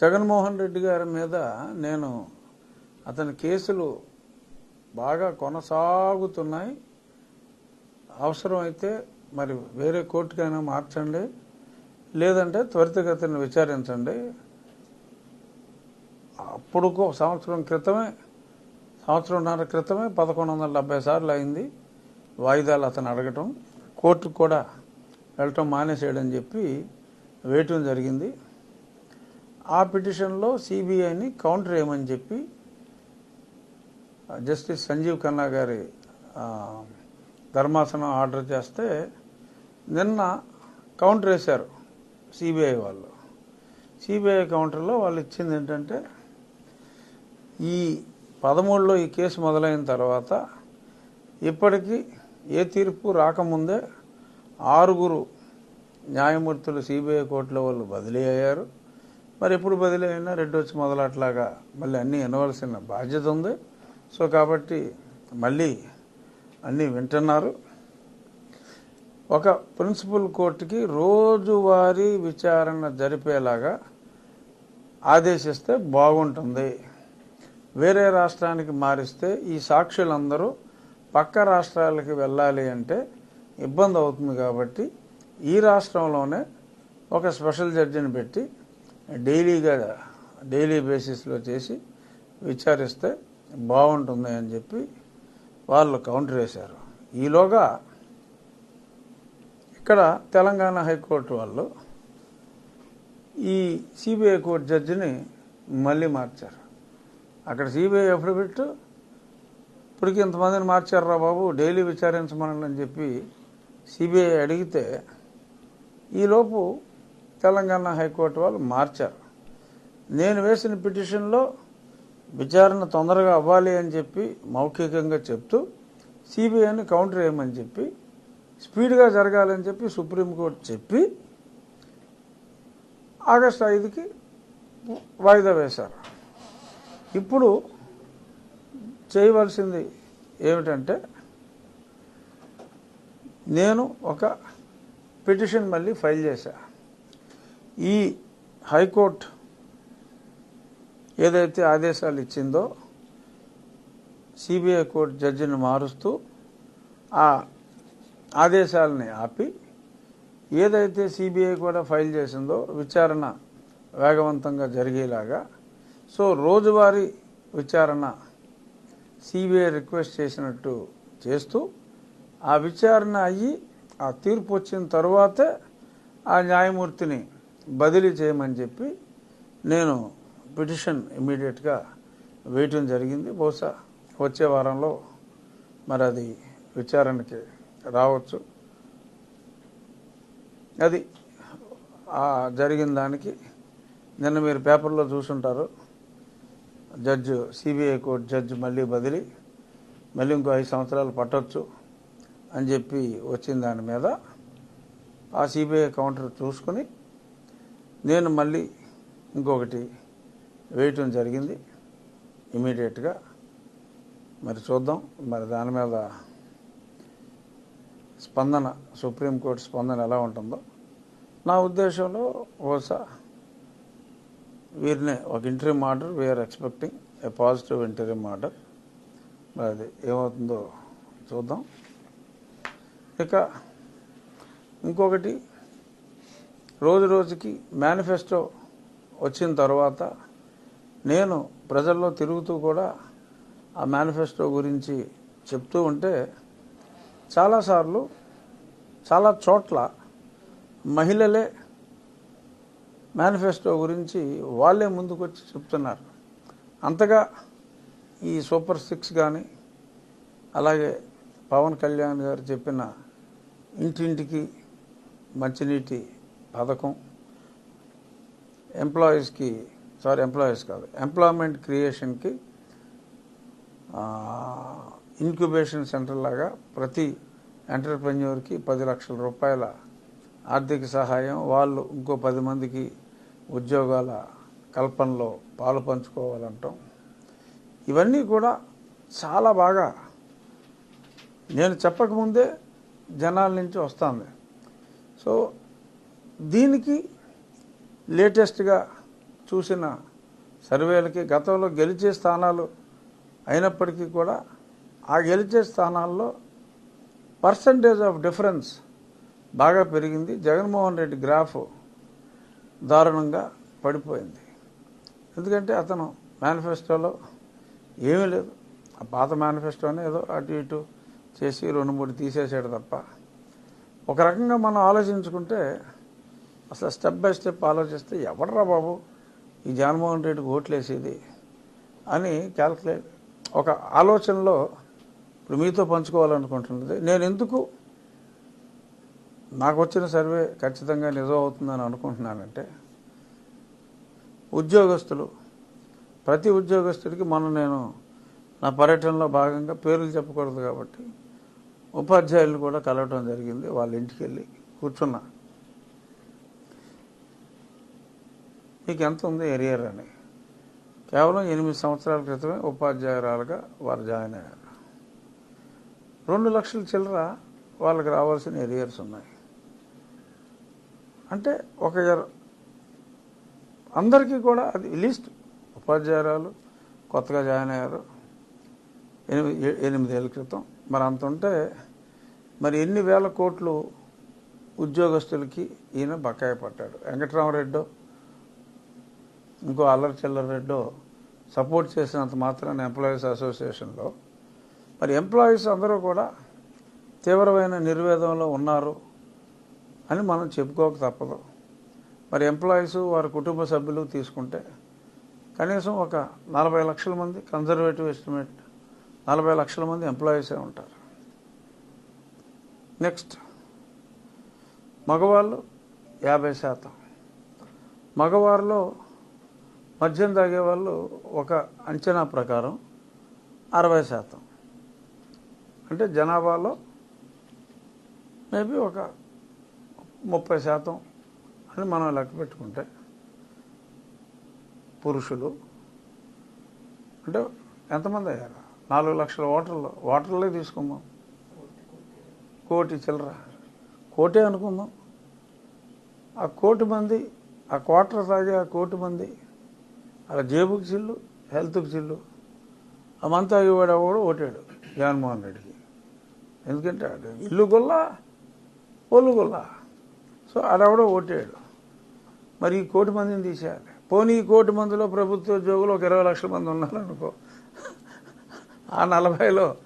జగన్మోహన్ రెడ్డి గారి మీద నేను అతని కేసులు బాగా కొనసాగుతున్నాయి. అవసరమైతే మరి వేరే కోర్టుకైనా మార్చండి. లేదంటే త్వరితగతిని విచారించండి. అప్పుడుకో సంవత్సరం క్రితమే సంవత్సరంన్నర క్రితమే పదకొండు వందల డెబ్బై సార్లు అయింది. వాయిదాలు అతను అడగటం. కోర్టుకు కూడా వెళ్ళటం మానేసేయడని చెప్పి వేయటం జరిగింది. ఆ పిటిషన్లో సిబిఐని కౌంటర్ ఏమని చెప్పి జస్టిస్ సంజీవ్ ఖన్నా గారి ధర్మాసనం ఆర్డర్ చేస్తే నిన్న కౌంటర్ వేశారు సిబిఐ వాళ్ళు. సిబిఐ కౌంటర్లో వాళ్ళు ఇచ్చింది ఏంటంటే ఈ పదమూడులో ఈ కేసు మొదలైన తర్వాత ఇప్పటికీ ఏ తీర్పు రాకముందే ఆరుగురు న్యాయమూర్తులు సిబిఐ కోర్టులో వాళ్ళు బదిలీ అయ్యారు. మరి ఎప్పుడు బదిలీ అయినా రెడ్ వచ్చి మొదలట్లాగా మళ్ళీ అన్నీ వినవలసిన బాధ్యత ఉంది. సో కాబట్టి మళ్ళీ అన్నీ వింటున్నారు. ఒక ప్రిన్సిపల్ కోర్టుకి రోజువారీ విచారణ జరిపేలాగా ఆదేశిస్తే బాగుంటుంది. వేరే రాష్ట్రానికి మారిస్తే ఈ సాక్షులందరూ పక్క రాష్ట్రాలకి వెళ్ళాలి అంటే ఇబ్బంది అవుతుంది కాబట్టి ఈ రాష్ట్రంలోనే ఒక స్పెషల్ జడ్జిని పెట్టి డైలీగా డైలీ బేసిస్లో చేసి విచారిస్తే బాగుంటుంది అని చెప్పి వాళ్ళు కౌంటర్ వేశారు. ఈలోగా ఇక్కడ తెలంగాణ హైకోర్టు వాళ్ళు ఈ సిబిఐ కోర్టు జడ్జిని మళ్ళీ మార్చారు. అక్కడ సిబిఐ అఫిడవిట్ ఇప్పటికి ఇంతమందిని మార్చారా బాబు డైలీ విచారించమనని అని చెప్పి సిబిఐ అడిగితే ఈలోపు తెలంగాణ హైకోర్టు వాళ్ళు మార్చారు. నేను వేసిన పిటిషన్లో విచారణ తొందరగా అవ్వాలి అని చెప్పి మౌఖికంగా చెప్తూ సిబిఐని కౌంటర్ వేయమని చెప్పి స్పీడ్గా జరగాలని చెప్పి సుప్రీంకోర్టు చెప్పి ఆగస్టు ఐదుకి వాయిదా వేశారు. ఇప్పుడు చేయవలసింది ఏమిటంటే నేను ఒక పిటిషన్ మళ్ళీ ఫైల్ చేశా. ఈ హైకోర్టు ఏదైతే ఆదేశాలు ఇచ్చిందో సిబిఐ కోర్టు జడ్జిని మారుస్తూ ఆ ఆదేశాలని ఆపి ఏదైతే సిబిఐ కూడా ఫైల్ చేసిందో విచారణ వేగవంతంగా జరిగేలాగా సో రోజువారీ విచారణ సిబిఐ రిక్వెస్ట్ చేసినట్టు చేస్తూ ఆ విచారణ అయ్యి ఆ తీర్పు వచ్చిన తర్వాతే ఆ న్యాయమూర్తిని బదిలీ చేయమని చెప్పి నేను పిటిషన్ ఇమీడియట్గా వేయటం జరిగింది. బహుశా వచ్చే వారంలో మరి అది విచారణకి రావచ్చు. అది ఆ జరిగిన దానికి నిన్న మీరు పేపర్లో చూసుంటారు. జడ్జ్ సిబిఐ కోర్టు జడ్జి మళ్ళీ బదిలీ మళ్ళీ ఇంకో ఐదు సంవత్సరాలు పట్టొచ్చు అని చెప్పి వచ్చిన దాని మీద ఆ సిబిఐ కౌంటర్ చూసుకుని నేను మళ్ళీ ఇంకొకటి వేయటం జరిగింది. ఇమీడియట్గా మరి చూద్దాం. మరి దాని మీద స్పందన సుప్రీంకోర్టు స్పందన ఎలా ఉంటుందో. నా ఉద్దేశంలో బహుశా వీరిని ఒక interview order we are expecting a positive interview order మరి అది ఏమవుతుందో చూద్దాం. ఇక ఇంకొకటి రోజు రోజుకి మేనిఫెస్టో వచ్చిన తర్వాత నేను ప్రజల్లో తిరుగుతూ కూడా ఆ మేనిఫెస్టో గురించి చెప్తూ ఉంటే చాలాసార్లు చాలా చోట్ల మహిళలే మేనిఫెస్టో గురించి వాళ్ళే ముందుకొచ్చి చెప్తున్నారు. అంతగా ఈ సూపర్ సిక్స్ కానీ అలాగే పవన్ కళ్యాణ్ గారు చెప్పిన ఇంటింటికి మంచినీటి పథకం. ఎంప్లాయీస్కి సారీ ఎంప్లాయీస్ కాదు. ఎంప్లాయ్మెంట్ క్రియేషన్కి ఇంక్యుబేషన్ సెంటర్ లాగా ప్రతి ఎంటర్ప్రెన్యూర్కి పది లక్షల రూపాయల ఆర్థిక సహాయం వాళ్ళు ఇంకో పది మందికి ఉద్యోగాల కల్పనలో పాలు పంచుకోవాలంటాం. ఇవన్నీ కూడా చాలా బాగా నేను చెప్పకముందే జనాల నుంచి వస్తుంది. సో దీనికి లేటెస్ట్గా చూసిన సర్వేలకి గతంలో గెలిచే స్థానాలు అయినప్పటికీ కూడా ఆ గెలిచే స్థానాల్లో పర్సంటేజ్ ఆఫ్ డిఫరెన్స్ బాగా పెరిగింది. జగన్మోహన్ రెడ్డి గ్రాఫ్ దారుణంగా పడిపోయింది. ఎందుకంటే అతను మేనిఫెస్టోలో ఏమీ లేదు. ఆ పాత మేనిఫెస్టోనే ఏదో అటు ఇటు చేసి రెండు మూడు తీసేసాడు తప్ప. ఒక రకంగా మనం ఆలోచించుకుంటే అసలు స్టెప్ బై స్టెప్ ఆలోచిస్తే ఎవడరా బాబు ఈ జగన్మోహన్ రెడ్డికి ఓట్లేసేది అని క్యాల్కులేట్ ఒక ఆలోచనలో ఇప్పుడు మీతో పంచుకోవాలనుకుంటున్నది. నేను ఎందుకు నాకు వచ్చిన సర్వే ఖచ్చితంగా నిజం అవుతుందని అనుకుంటున్నానంటే ఉద్యోగస్తులు ప్రతి ఉద్యోగస్తుడికి మనం నేను నా పర్యటనలో భాగంగా పేర్లు చెప్పకూడదు కాబట్టి ఉపాధ్యాయులు కూడా కలవటం జరిగింది. వాళ్ళ ఇంటికి వెళ్ళి కూర్చున్నా. మీకు ఎంత ఉంది ఎరియర్ అని? కేవలం ఎనిమిది సంవత్సరాల క్రితమే ఉపాధ్యాయురాలుగా వారు జాయిన్ అయ్యారు. రెండు లక్షల చిల్లర వాళ్ళకి రావాల్సిన ఎరియర్స్ ఉన్నాయి. అంటే ఒక అందరికీ కూడా అది లిస్ట్. ఉపాధ్యాయురాలు కొత్తగా జాయిన్ అయ్యారు. ఎనిమిది ఎనిమిదేళ్ళ క్రితం. మరి అంత ఉంటే మరి ఎన్ని వేల కోట్లు ఉద్యోగస్తులకి ఈయన బకాయి పట్టాడు? వెంకటరామరెడ్డో? ఇంకో అల్లరి చిల్లర రెడ్డో సపోర్ట్ చేసినంత మాత్రాన ఎంప్లాయీస్ అసోసియేషన్లో. మరి ఎంప్లాయీస్ అందరూ కూడా తీవ్రమైన నిర్వేదంలో ఉన్నారు అని మనం చెప్పుకోక తప్పదు. మరి ఎంప్లాయీస్ వారి కుటుంబ సభ్యులు తీసుకుంటే కనీసం ఒక నలభై లక్షల మంది కన్జర్వేటివ్ ఎస్టిమేట్ నలభై లక్షల మంది ఎంప్లాయీసే ఉంటారు. నెక్స్ట్ మగవాళ్ళు యాభై శాతం. మగవారిలో మద్యం తాగే వాళ్ళు ఒక అంచనా ప్రకారం అరవై శాతం. అంటే జనాభాలో మేబీ ఒక ముప్పై శాతం అని మనం లెక్క పెట్టుకుంటే పురుషులు అంటే ఎంతమంది అయ్యారు? నాలుగు లక్షల ఓటర్లు. ఓటర్లే తీసుకుందాం. కోటి చిల్లర. కోటే అనుకుందాం. ఆ కోటి మంది ఆ క్వార్టర్ తాగే ఆ కోటి మంది అలా జేబుకి చిల్లు హెల్త్కి చిల్లు. ఆ మంత తాగేవాడు కూడా ఓటాడు జగన్మోహన్ రెడ్డికి. ఎందుకంటే ఆడు ఇల్లు గొల్ల ఒళ్ళు గొల్ల. సో ఆడెవడో ఓటాడు. మరి ఈ కోటి మందిని తీసేయాలి. పోనీ ఈ కోటి మందిలో ప్రభుత్వ ఉద్యోగులు ఒక ఇరవై లక్షల మంది ఉన్నారనుకో ఆ నలభైలో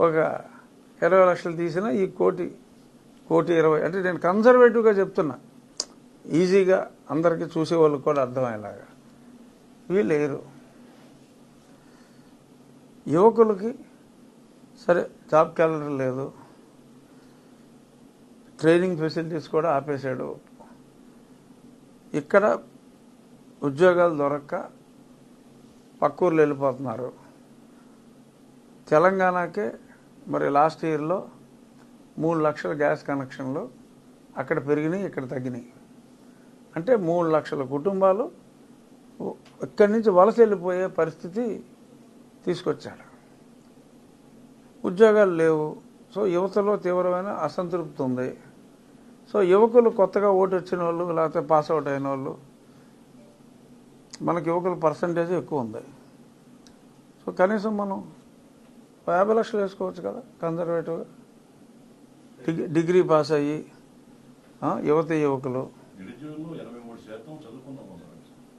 ఒక ఇరవై లక్షలు తీసినా ఈ కోటి కోటి ఇరవై. అంటే నేను కన్సర్వేటివ్గా చెప్తున్నా. ఈజీగా అందరికీ చూసేవాళ్ళకి కూడా అర్థమయ్యేలాగా. ఇవి లేరు యువకులకి సరే జాబ్ క్యాలెండర్ లేదు. ట్రైనింగ్ ఫెసిలిటీస్ కూడా ఆపేశాడు. ఇక్కడ ఉద్యోగాలు దొరక్క పక్కూర్లు వెళ్ళిపోతున్నారు. తెలంగాణకే మరి లాస్ట్ ఇయర్లో మూడు లక్షల గ్యాస్ కనెక్షన్లు అక్కడ పెరిగినాయి ఇక్కడ తగ్గినాయి. అంటే మూడు లక్షల కుటుంబాలు ఇక్కడి నుంచి వలస వెళ్ళిపోయే పరిస్థితి తీసుకొచ్చాడు. ఉద్యోగాలు లేవు. సో యువతలో తీవ్రమైన అసంతృప్తి ఉంది. సో యువకులు కొత్తగా ఓటు వచ్చిన వాళ్ళు లేకపోతే పాస్ అవుట్ అయిన వాళ్ళు మనకి యువకుల పర్సంటేజ్ ఎక్కువ ఉంది. సో కనీసం మనం యాభై లక్షలు వేసుకోవచ్చు కదా కన్జర్వేటివ్గా డిగ్రీ డిగ్రీ పాస్ అయ్యి యువత యువకులు.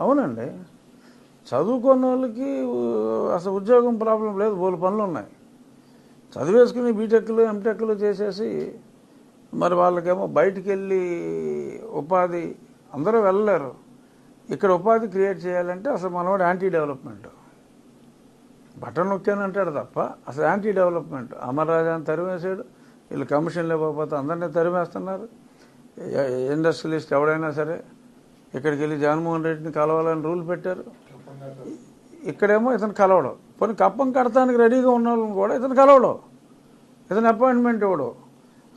అవునండి. చదువుకున్న వాళ్ళకి అసలు ఉద్యోగం ప్రాబ్లం లేదు బోలు పనులు ఉన్నాయి చదివేసుకుని బీటెక్లు ఎంటెక్లు చేసేసి మరి వాళ్ళకేమో బయటికి వెళ్ళి ఉపాధి అందరూ వెళ్ళలేరు. ఇక్కడ ఉపాధి క్రియేట్ చేయాలంటే అసలు మనవాడు యాంటీ డెవలప్మెంట్ బటన్ నొక్కానంటాడు తప్ప అసలు యాంటీ డెవలప్మెంట్ అమర్ రాజాని తరిమేసాడు వీళ్ళు కమిషన్లు ఇవ్వకపోతే అందరినీ తరిమేస్తున్నారు. ఇండస్ట్రియలిస్ట్ ఎవడైనా సరే ఇక్కడికి వెళ్ళి జగన్మోహన్ రెడ్డిని కలవాలని రూల్ పెట్టారు. ఇక్కడేమో ఇతను కలవడం. పోనీ కప్పం కడతానికి రెడీగా ఉన్న వాళ్ళని కూడా ఇతను కలవడం. ఇతను అపాయింట్మెంట్ ఇవ్వడం.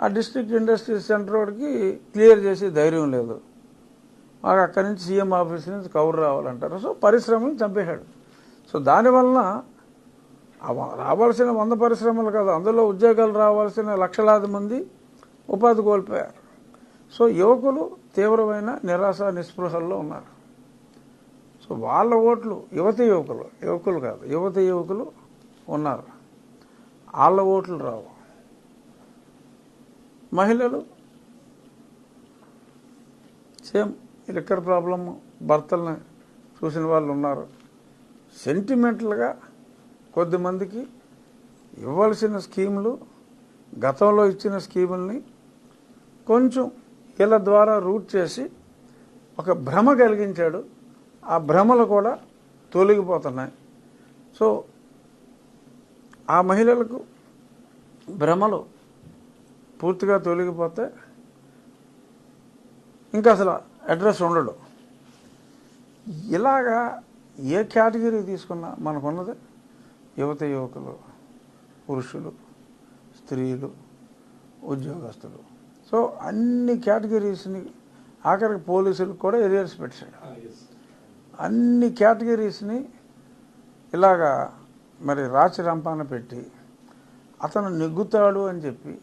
ఆ డిస్ట్రిక్ట్ ఇండస్ట్రీస్ సెంటర్ వాడికి క్లియర్ చేసే ధైర్యం లేదు. మాకు అక్కడి నుంచి సీఎం ఆఫీస్ నుంచి కవర్ రావాలంటారు. సో పరిశ్రమలు చంపేశాడు. సో దానివలన రావాల్సిన వంద పరిశ్రమలు కాదు అందులో ఉద్యోగాలు రావాల్సిన లక్షలాది మంది ఉపాధి కోల్పోయారు. సో యువకులు తీవ్రమైన నిరాశ నిస్పృహల్లో ఉన్నారు. సో వాళ్ళ ఓట్లు యువత యువకులు యువకులు కాదు యువత యువకులు ఉన్నారు. వాళ్ళ ఓట్లు రావు. మహిళలు సేమ్ లిక్కర్ ప్రాబ్లమ్ భర్తల్ని చూసిన వాళ్ళు ఉన్నారు. సెంటిమెంటల్గా కొద్దిమందికి ఇవ్వాల్సిన స్కీములు గతంలో ఇచ్చిన స్కీముల్ని కొంచెం వీళ్ళ ద్వారా రూట్ చేసి ఒక భ్రమ కలిగించాడు. ఆ భ్రమలు కూడా తొలగిపోతున్నాయి. సో ఆ మహిళలకు భ్రమలు పూర్తిగా తొలగిపోతే ఇంకా అసలు అడ్రస్ ఉండడు. ఇలాగా ఏ కేటగిరీ తీసుకున్నా మనకున్నది యువత యువకులు పురుషులు స్త్రీలు ఉద్యోగస్తులు. సో అన్ని కేటగిరీస్ని ఆఖరికి పోలీసులకు కూడా ఎరియర్స్ పెట్టాడు. అన్ని కేటగిరీస్ని ఇలాగా మరి రాచి రంపాన పెట్టి అతను నెగ్గుతాడు అని చెప్పి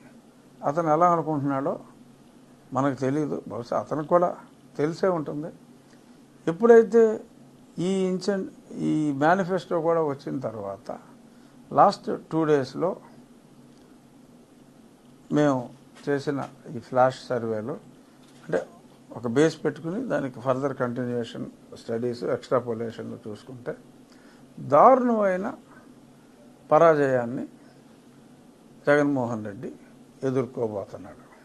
అతను ఎలా అనుకుంటున్నాడో మనకు తెలియదు బహుశా అతనికి కూడా తెలిసే ఉంటుంది. ఎప్పుడైతే ఈ ఇన్సెంట్ ఈ మేనిఫెస్టో కూడా వచ్చిన తర్వాత లాస్ట్ టూ డేస్లో మేము చేసిన ఈ ఫ్లాష్ సర్వేలో అంటే ఒక బేస్ పెట్టుకుని దానికి ఫర్దర్ కంటిన్యూషన్ స్టడీస్ ఎక్స్ట్రాపోలేషన్లు చూసుకుంటే దారుణమైన పరాజయాన్ని జగన్మోహన్ రెడ్డి ఎదుర్కోబోతున్నాడు.